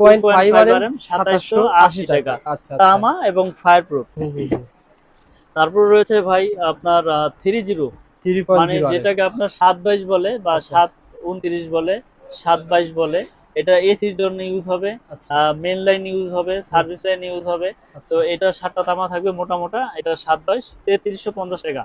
2780 টাকা। আচ্ছা আচ্ছা। তামা এবং। তারপর রয়েছে ভাই আপনার থ্রি জিরো থ্রি পয়েন্ট মানে যেটাকে আপনার সাত বাইশ বলে বা আচ্ছা। সাত উনত্রিশ বলে সাত বাইশ বলে এটা এসির জন্য ইউজ হবে আচ্ছা। মেন লাইন ইউজ হবে সার্ভিস লাইন ইউজ হবে। আচ্ছা। তো এটা সাতটা তামা থাকবে মোটা মোটা এটা সাত বাইশ তেত্রিশশো পঞ্চাশ টাকা।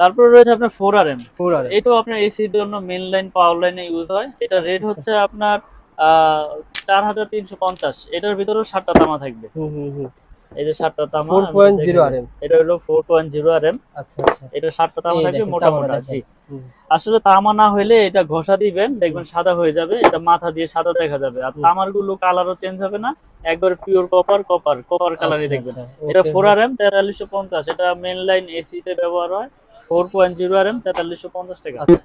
তারপর রয়েছে আপনার four R M four R এটাও আপনার এসির জন্য মেন লাইন পাওয়ার লাইনে ইউজ হয়। এটা রেট হচ্ছে আপনার চার হাজার তিনশো পঞ্চাশ। এটার ভিতরেও সাতটা তামা থাকবে। হুম হুম হুম। এই যে সাতটা তামা four point zero R M এটা হলো four point zero R M আচ্ছা আচ্ছা। এটা সাতটা তামা থাকবে মোটা মোটা জি। আসলে তামা না এটা ঘষা দিবেন দেখবেন সাদা হয়ে যাবে এটা মাথা দিয়ে সাদা দেখা যাবে। আর তামারগুলো কালারও চেঞ্জ হবে না একবার পিওর কপার কপার কপার কালারই আচ্ছা, দেখবেন। আচ্ছা, এটা ফোর আর এম তেতাল্লিশশো পঞ্চাশ। এটা মেন লাইন ব্যবহার হয়। Four point zero R M তেতাল্লিশশো পঞ্চাশ টাকা। আচ্ছা।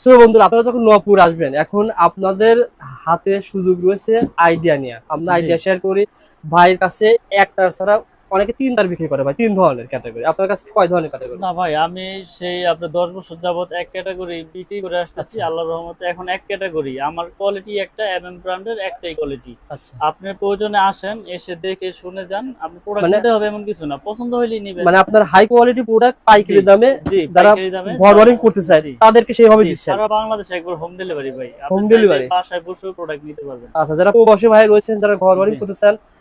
সো বন্ধুরা আপনারা যখন নপুর আসবেন এখন আপনাদের হাতে সুযোগ রয়েছে আইডিয়া নিয়ে আমরা আইডিয়া শেয়ার করি ভাইয়ের কাছে একটা ছাড়া অনেকে তিন তার বিক্রি করে ভাই তিন ধরনের ক্যাটাগরি আপনার কাছে কয় ধরনের ক্যাটাগরি না ভাই আমি সেই আপনার দশ বছর যাবত এক ক্যাটাগরি বিক্রি করে আসতেছি আচ্ছা। আল্লাহর রহমতে এখন এক ক্যাটাগরি আমার কোয়ালিটি একটা এম এম ব্র্যান্ডের একটাই কোয়ালিটি আচ্ছা। আপনি প্রয়োজনে আসেন এসে দেখে শুনে যান। আপনি প্রোডাক্ট মানে- নিতে হবে এমন কিছু না পছন্দ হইলেই নিবেন। মানে আপনার হাই কোয়ালিটি প্রোডাক্ট পাইকারি। দামে জি যারা ওয়ারিং করতে চায় তাদেরকে সেইভাবে দিচ্ছেন। সারা বাংলাদেশে একবার হোম ডেলিভারি ভাই। Home delivery? বাসায় বসে প্রোডাক্ট নিতে পারবেন। আচ্ছা যারা প্রবাসী ভাই রয়েছেন যারা ঘর জি। করতে চান তারা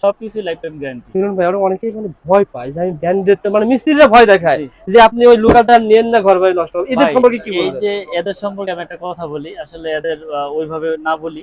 সবকিছু লাইফ টাইম গ্যারান্টি মিলন ভাই অনেকেই মানে ভয় পায় যে আমি ব্র্যান্ডেডটা মানে মিস্ত্রিরা ভয় দেখায় যে আপনি ওই লোকালটা নেন না ঘর বাড়ি নষ্ট হবে এদের সম্পর্কে কি এই যে এদের সম্পর্কে আমি একটা কথা বলি আসলে এদের ওইভাবে না বলি।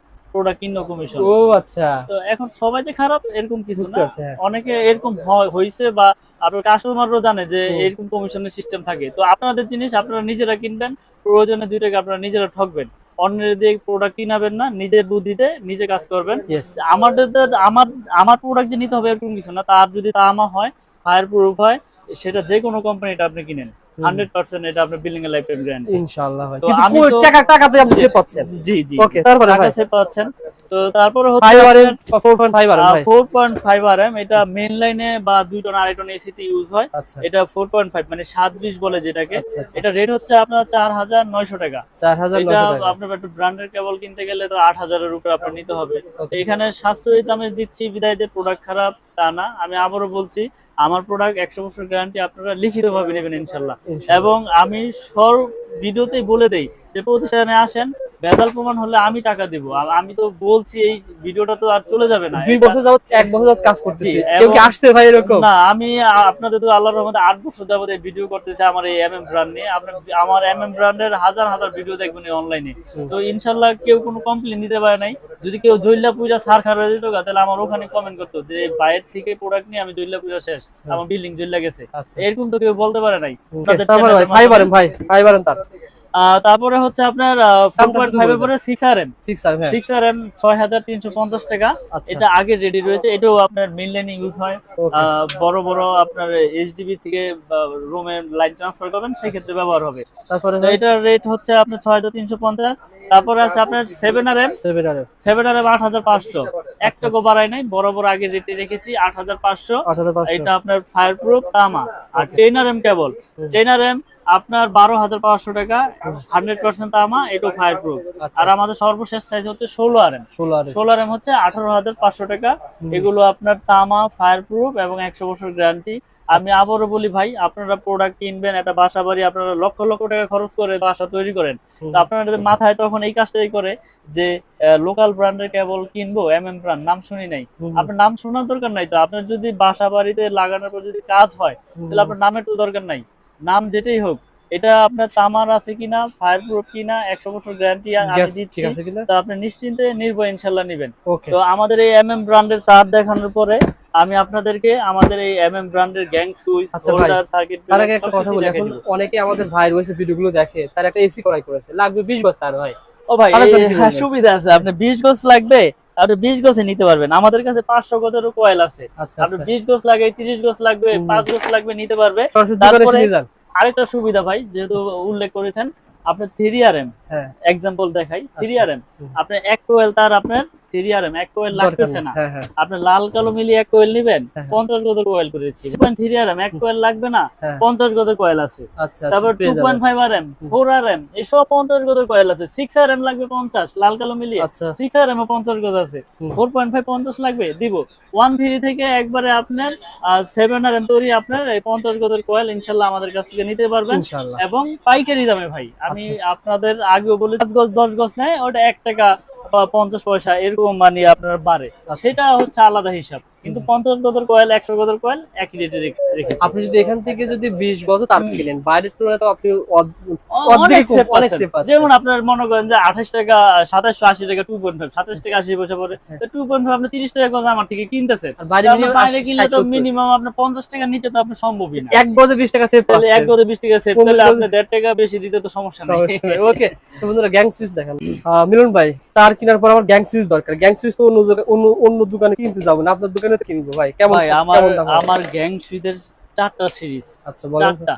প্রোডাক্ট কিনো কমিশন ও আচ্ছা। তো এখন সবাই যে খারাপ এরকম কিছু না। হ্যাঁ। অনেকে এরকম হয়- হয়েছে বা আপনার কাস্টমারও জানে যে এরকম কমিশনের সিস্টেম থাকে। তো আপনাদের জিনিস আপনারা নিজেরা কিনবেন প্রয়োজনে দুই টাকা আপনারা নিজেরা ঠকবেন। অন্যের দিয়ে প্রোডাক্ট কিনাবেন না নিজের বুদ্ধিতে নিজে কাজ করবেন। আমাদের আমার আমার প্রোডাক্ট যে নিতে হবে এরকম কিছু না। তার যদি তা আমার হয় ফায়ার প্রুফ হয় সেটা যে কোনো কোম্পানিটা আপনি কিনেন। এটা আপনার বিল্ডিং এর লাইফ গ্যারান্টি ইনশাআল্লাহ ভাই। কিন্তু আমি টাকা টাকাতে আপনি সেভ পাচ্ছেন। জি জি ওকে তারপরে টাকা ভাই। পাচ্ছেন। তো তারপরে হচ্ছে M four point five R M ভাই। Four point five R M এটা লাইনে বা দুই টন আড়াই টন এসিতে ইউজ হয়। এটা ফোর পয়েন্ট ফাইভ মানে সাত বিশ বলে যেটাকে। এটা রেট হচ্ছে আপনার চার হাজার নয়শো টাকা। চার হাজার এটা নশো টাকা। আপনার একটু ব্র্যান্ডের কেবল কিনতে গেলে তো আট হাজারের উপরে আপনার নিতে হবে। এখানে সাশ্রয়ী দামে দিচ্ছি বিদায় যে প্রোডাক্ট খারাপ তা না। আমি আবারও বলছি আমার প্রোডাক্ট একশো বছর গ্যারান্টি আপনারা লিখিত ভাবে নেবেন ইনশাল্লাহ ইনশাআল্লাহ। এবং আমি সব ভিডিওতেই বলে দেই যে প্রতিষ্ঠানে আসেন বেদাল প্রমাণ হলে আমি টাকা দিব। আমি তো বলছি এই ভিডিওটা তো আর চলে যাবে না। দুই বছর যাবত এক বছর যাবত কাজ করতেছি। কেউ কি আসছে ভাই এরকম? না আমি আপনাদের তো আল্লাহর রহমতে আট বছর যাবত এই ভিডিও করতেছি আমার এই এম এম ব্র্যান্ড নিয়ে। আপনার আমার ব্র্যান্ডের হাজার হাজার ভিডিও দেখবেন অনলাইনে তো ইনশাল্লাহ কেউ কোনো কমপ্লেন দিতে পারে নাই। যদি কেউ জৈল্লা পূজা সার খারাপ যেত তাহলে আমার ওখানে কমেন্ট করতো যে বাইরের থেকে প্রোডাক্ট নিয়ে আমি জৈল্লা পূজা শেষ। আমার বিল্ডিং জৈল্লা গেছে। আচ্ছা। এরকম তো কেউ বলতে পারে নাই। ভাই। ভাই তার। আহ, তারপরে হচ্ছে আপনার পরে six R M six R হ্যাঁ। এম ছয় হাজার তিনশো পঞ্চাশ টাকা। আচ্ছা। এটা আগে রেডি রয়েছে। এটাও আপনার মেন লাইনে ইউজ হয় বড় বড় আপনার এইচডিবি থেকে রুমে লাইন ট্রান্সফার করবেন সেই ক্ষেত্রে ব্যবহার হবে। তারপরে এটার রেট হচ্ছে আপনার ছয় হাজার তিনশো পঞ্চাশ। তারপরে আছে আপনার seven R M seven R M seven R M আট হাজার পাঁচশো। এক টাকা বাড়াই নাই বরাবর আগে রেটে রেখেছি আট হাজার পাঁচশো। এটা আপনার ফায়ার প্রুফ তামা আর টেনার এম কেবল টেনার এম আপনার বারো হাজার পাঁচশো টাকা হান্ড্রেড পার্সেন্ট তামা এটাও ফায়ার প্রুফ আর আমাদের সর্বশেষ সাইজ হচ্ছে ষোলো আর এম ষোলো আর এম হচ্ছে আঠারো হাজার পাঁচশো টাকা। এগুলো আপনার তামা ফায়ার প্রুফ এবং একশো বছর গ্যারান্টি আমি আচ্ছা। আবারও বলি ভাই আপনারা প্রোডাক্ট কিনবেন একটা বাসা বাড়ি আপনারা লক্ষ লক্ষ টাকা খরচ করে বাসা তৈরি করেন। তো আপনাদের মাথায় তখন এই কাজটাই করে যে লোকাল ব্র্যান্ডের কেবল কিনবো এম এম ব্র্যান্ড নাম শুনি নাই। আপনার নাম শোনার দরকার নাই তো? আপনার যদি বাসা বাড়িতে লাগানোর পর যদি কাজ হয় তাহলে আপনার নামের তো দরকার নাই। নাম যেটাই হোক এটা আপনার তামার আছে কিনা ফায়ার প্রুফ কিনা একশো বছর গ্যারান্টি আমি দিচ্ছি তো আপনি নিশ্চিন্তে নির্ভয় ইনশাল্লাহ নেবেন। তো আমাদের এই এম এম ব্র্যান্ডের তার দেখানোর পরে আমি আপনাদেরকে আমাদের এই এম এম ব্র্যান্ডের গ্যাং সুইচ হোল্ডার সার্কিট তার আগে একটা কথা বলি এখন অনেকে আমাদের ভাই রয়েছে ভিডিওগুলো দেখে তার একটা এসি করাই করেছে লাগবে বিশ বস্তা আর ভাই। ও ভাই হ্যাঁ, সুবিধা আছে আপনি 20 গজ লাগবে আপনি 20 গজে নিতে পারবেন। আমাদের কাছে 500 গজেরও কয়েল আছে। আচ্ছা আপনি আচ্ছা 20 গজ লাগে 30 গজ লাগবে হুম। 5 গজ লাগবে নিতে পারবে। তারপরে- আরেকটা সুবিধা ভাই যেহেতু উল্লেখ করেছেন আপনার 3RM হ্যাঁ এক্সাম্পল দেখাই 3RM হুম। আপনি এক কোয়েল তার আপনার 3RM এক কোয়েল লাগতেছে না। হ্যাঁ হ্যাঁ। আপনি লাল কালো মিলিয়ে এক কোয়েল নেবেন হ্যাঁ। 50 কোয়েল করে দিচ্ছি। 3RM এক কোয়েল লাগবে না হ্যাঁ। 50 কোয়েল আছে। আচ্ছা তারপর আচ্ছা two point five R M four R M এসব পঞ্চাশ কয়েল আছে। সিক্স আর এম লাগবে পঞ্চাশ লাল কালো মিলিয়ে। সিক্স আর এম পঞ্চাশ আছে। ফোর পয়েন্ট ফাইভ পঞ্চাশ লাগবে দিব। ওয়ান থ্রি থেকে একবারে আপনার সেভেন আর এম তৈরি আপনার এই পঞ্চাশ গজের কয়েল ইনশাল্লাহ আমাদের কাছ থেকে নিতে পারবেন। এবং পাইকারি দামে ভাই আমি আচ্ছা, আপনাদের আগেও বলে পাঁচ গজ দশ গজ নেয় ওটা এক টাকা পঞ্চাশ পয়সা এরকম মানে আপনার বাড়ে। আচ্ছা। সেটা হচ্ছে আলাদা হিসাব। কিন্তু পঞ্চাশ গজের কয়েল একশো গজের কয়েল একই রেটে রেখেছি। আপনি যদি এখান থেকে যদি বিশ গজ তার কিনেন বাইরের তুলনায় তো আপনি যেমন আপনার মনে করেন যে আঠাশ টাকা সাতাশশো আশি টাকা টু পয়েন্ট ফাইভ সাতাশ টাকা আশি পয়সা পরে। টু পয়েন্ট ফাইভ আপনি তিরিশ টাকা করে আমার থেকে কিনতেছেন। আর বাইরে তো আপনার minimum বাইরে 80, কিনলে তো মিনিমাম আপনার পঞ্চাশ টাকা নিতে তো আপনার সম্ভবই না। এক গজে বিশ টাকা সেভ তাহলে এক গজে বিশ টাকা সেভ তাহলে আপনি দেড় টাকা বেশি দিতে তো সমস্যা নেই। ওকে বন্ধুরা গ্যাং সুইচ দেখেন মিলন ভাই তার কেনার পর আমার গ্যাং সুইচ দরকার। গ্যাং সুইচ তো অন্য অন্য অন্য দোকানে কিনতে যাব না। আপনার দোকানে তো কিনবো ভাই। কেমন আমার? আমার গ্যাং সুইদের চারটা সিরিজ আচ্ছা চারটা।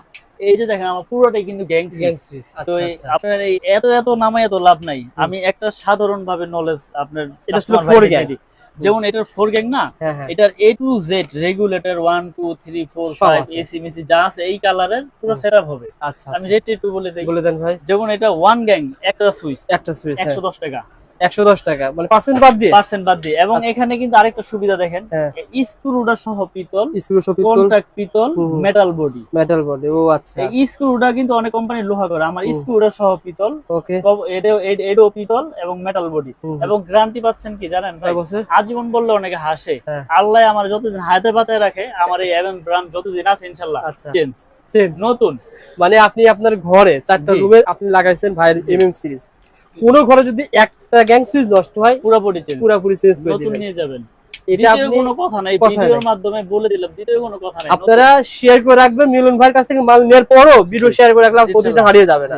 এই যে দেখেন আমার পুরোটাই কিন্তু গ্যাং গ্যাং সুইচ তো আচ্ছা আচ্ছা। আপনার এই এত এত নামায় এত লাভ নাই। আমি একটা সাধারণ ভাবে নলেজ আপনার এটা ছিল gang। দিই। যেমন এটার ফোর গ্যাং না হ্যাঁ হ্যাঁ। এটার A to Z regulator one two three four five AC Messi যা আছে এই কালারের পুরো। সেট হবে। আচ্ছা আমি আচ্ছা। রেট একটু বলে দিই। বলে দেন ভাই। যেমন এটা ওয়ান গ্যাং একটা সুইচ একটা সুইচ একশো দশ টাকা। একশো দশ টাকা। মানে পার্সেন্ট বাদ দিয়ে? পার্সেন্ট বাদ দিয়ে। এবং আচ্ছা। এখানে কিন্তু আরেকটা সুবিধা দেখেন সহ পিতল স্ক্রু সব পিতল। কন্টাক্ট পিতল হুম হুম। মেটাল বডি মেটাল বডি ও আচ্ছা। এই স্ক্রুটা কিন্তু অনেক কোম্পানি লোহা করে। আমার হুম। সহ পিতল ওকে এটাও এটাও পিতল এবং মেটাল বডি এবং গ্যারান্টি পাচ্ছেন কি জানেন ভাই? আজীবন বললে অনেকে হাসে। হ্যাঁ। আল্লাহ আমার যতদিন হাতে পাতায় রাখে আমার এই ব্র্যান্ড যতদিন আছে ইনশাল্লাহ আচ্ছা। চেঞ্জ নতুন। মানে আপনি আপনার ঘরে চারটা রুমে আপনি লাগাইছেন ভাইয়ের এমএম সিরিজ কোন ঘরে যদি একটা গ্যাং সুইচ নষ্ট হয় পুরোপুরি চেঞ্জ পুরোপুরি চেঞ্জ করে দিবেন। নিয়ে যাবেন। এটা কোনো কথা নাই ভিডিওর মাধ্যমে বলে দিলাম দ্বিতীয় কোনো কথা নাই। আপনারা শেয়ার করে রাখবেন মিলন ভাইয়ের কাছ থেকে মাল নেওয়ার পরও ভিডিও শেয়ার করে রাখলে প্রতিটা হারিয়ে যাবে না।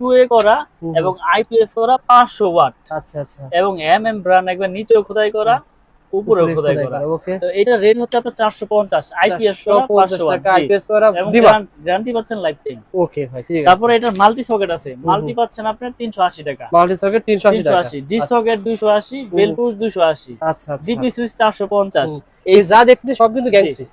টু এ করা এবং আইপিএস করা পাঁচশো ওয়াট। আচ্ছা আচ্ছা। এবং এম এম একবার নিচেও খোদাই করা উপরেও খোদাই করা। ওকে। তো এটা রেট হচ্ছে আপনার চারশো পঞ্চাশ আইপিএস করা পাঁচশো ওয়াট। টাকা আইপিএস করা দিবা। গ্যারান্টি পাচ্ছেন লাইফ টাইম ওকে ভাই ঠিক আছে। তারপরে এটার মাল্টি সকেট আছে। মাল্টি পাচ্ছেন আপনার তিনশো আশি টাকা। মাল্টি সকেট তিনশো আশি তিনশো টাকা আশি ডি সকেট দুইশো আশি বেল পুশ দুইশো আশি। আচ্ছা আচ্ছা। জিপি সুইচ চারশো পঞ্চাশ। হুম। এই যা দেখতে সব কিন্তু গ্যাং সুইচ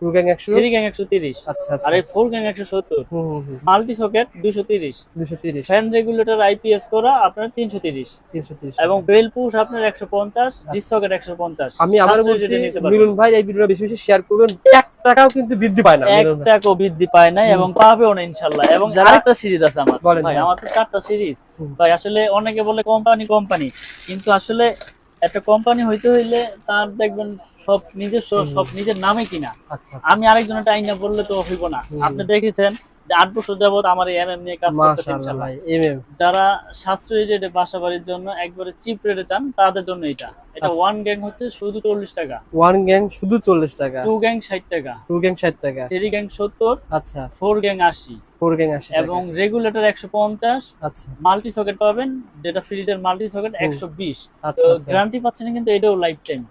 টু গ্যাং একশো? থ্রি গ্যাং একশো তিরিশ। আচ্ছা আচ্ছা। আর এই ফোর গ্যাং হুম হুম multi socket fan regulator IPS করা আপনার তিনশো তিরিশ। তিনশো তিরিশ। এবং বেল পুশ আপনার একশো পঞ্চাশ ডিস সকেট আমি আবার বলছি। মিলন ভাই এই ভিডিওটা বেশি বেশি শেয়ার করবেন। টাকাও কিন্তু বৃদ্ধি পায় না। টাকাও বৃদ্ধি পায় এবং পাবেও না ইনশাল্লাহ। এবং আরেকটা সিরিজ আছে আমার। ভাই ভাই। আমার তো চারটা সিরিজ। ভাই আসলে অনেকে বলে কোম্পানি কোম্পানি কিন্তু আসলে একটা কোম্পানি হইতে হইলে তার দেখবেন সব নিজস্ব সব নিজের নামে কিনা। আচ্ছা আমি আরেকজনের টাইম না বললে তো হইব না। আপনি দেখেছেন আট বছর যাবত আমার এই এমএম নিয়ে কাজ ভাই এমএম যারা সাশ্রয়ী রেটে বাসা বাড়ির জন্য একবারে চিপ রেটে চান তাদের জন্য এটা। এটা আচ্ছা। ওয়ান গ্যাং হচ্ছে শুধু চল্লিশ টাকা। ওয়ান গ্যাং শুধু চল্লিশ টাকা। টু গ্যাং ষাট টাকা। টু গ্যাং ষাট টাকা। থ্রি গ্যাং সত্তর আচ্ছা। ফোর গ্যাং আশি। ফোর গ্যাং আশি টাকা। এবং রেগুলেটর একশো পঞ্চাশ। আচ্ছা। মাল্টি সকেট পাবেন যেটা ফ্রিজের মাল্টি সকেট হুম। একশো বিশ। আচ্ছা আচ্ছা। গ্যারান্টি পাচ্ছেন কিন্তু এটাও লাইফ টাইম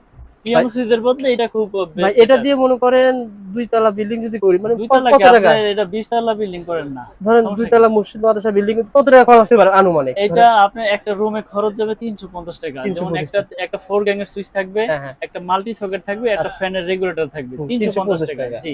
পিএমসিদের বদলে এটা খুব ভাই এটা দিয়ে মনে করেন দুই তলা বিল্ডিং যদি করি মানে কত টাকা? এটা বিশ তলা বিল্ডিং করেন না? ধরেন দুই তলা মসজিদ মাদ্রাসা বিল্ডিং কত টাকা খরচ হতে পারে আনুমানিক? এটা আপনার একটা রুমে খরচ যাবে তিনশো পঞ্চাশ টাকা। যেমন একটা একটা ফোর গ্যাং এর সুইচ থাকবে হ্যাঁ হ্যাঁ। একটা মাল্টি সকেট থাকবে একটা আচ্ছা। ফ্যানের রেগুলেটর থাকবে তিনশো পঞ্চাশ 350 টাকা। টাকা। জি।